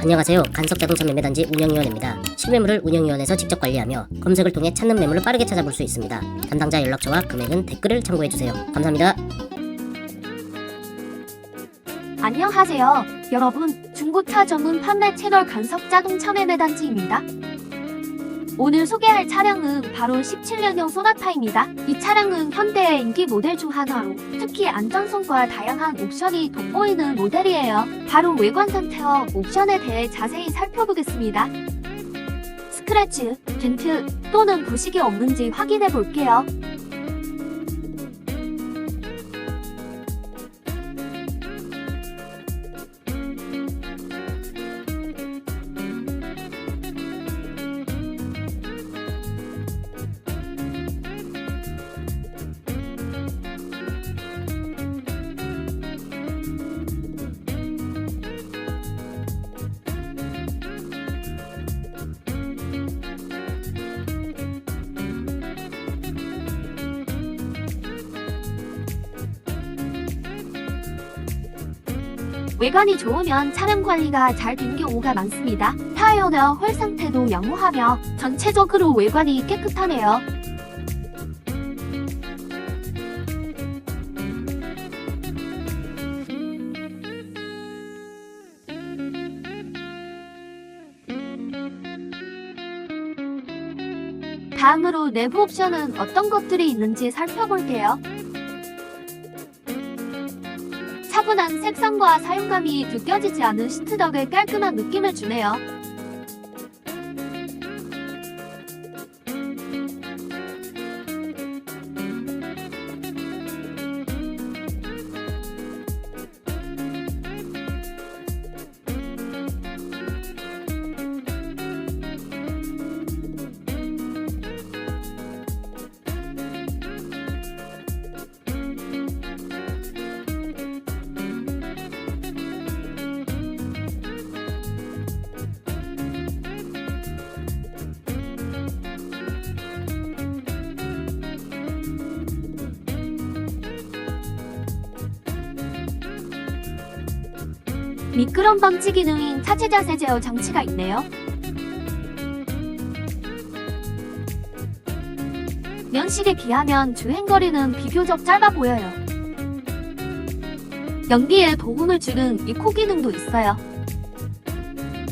안녕하세요. 간섭자동차 매매단지 운영위원입니다. 실매물을 운영위원회에서 직접 관리하며 검색을 통해 찾는 매물을 빠르게 찾아볼 수 있습니다. 담당자 연락처와 금액은 댓글을 참고해주세요. 감사합니다. 안녕하세요. 여러분, 중고차 전문 판매 채널 간섭 자동차 매매단지입니다. 오늘 소개할 차량은 바로 17년형 소나타입니다. 이 차량은 현대의 인기 모델 중 하나로 특히 안전성과 다양한 옵션이 돋보이는 모델이에요. 바로 외관 상태와 옵션에 대해 자세히 살펴보겠습니다. 스크래치, 덴트 또는 부식이 없는지 확인해 볼게요. 외관이 좋으면 차량 관리가 잘 된 경우가 많습니다. 타이어나 홀 상태도 양호하며 전체적으로 외관이 깨끗하네요. 다음으로 내부 옵션은 어떤 것들이 있는지 살펴볼게요. 차분한 색상과 사용감이 느껴지지 않은 시트덕의 깔끔한 느낌을 주네요. 미끄럼 방지 기능인 차체 자세 제어 장치가 있네요. 연식에 비하면 주행거리는 비교적 짧아 보여요. 연비에 도움을 주는 이코 기능도 있어요.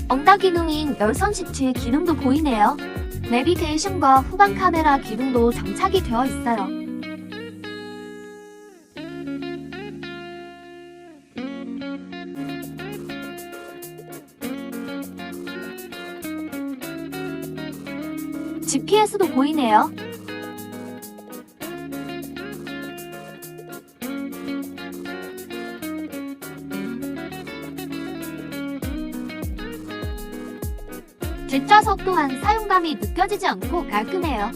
엉다 기능인 열선 시트 기능도 보이네요. 내비게이션과 후방 카메라 기능도 장착이 되어 있어요. GPS도 보이네요. 뒷좌석 또한 사용감이 느껴지지 않고 깔끔해요.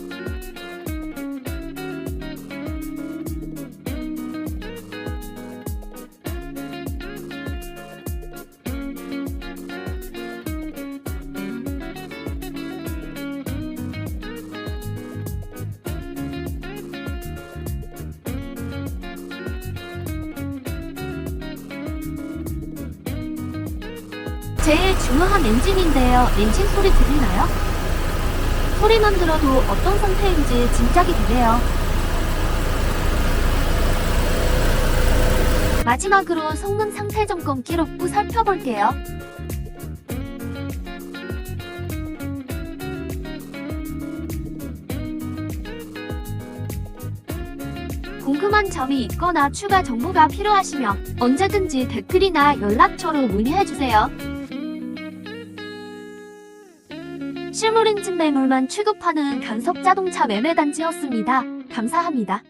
제일 중요한 엔진인데요. 엔진 소리 들리나요? 소리만 들어도 어떤 상태인지 짐작이 되네요. 마지막으로 성능 상태 점검 기록부 살펴볼게요. 궁금한 점이 있거나 추가 정보가 필요하시면 언제든지 댓글이나 연락처로 문의해주세요. 실물 인증 매물만 취급하는 간섭 자동차 매매단지였습니다. 감사합니다.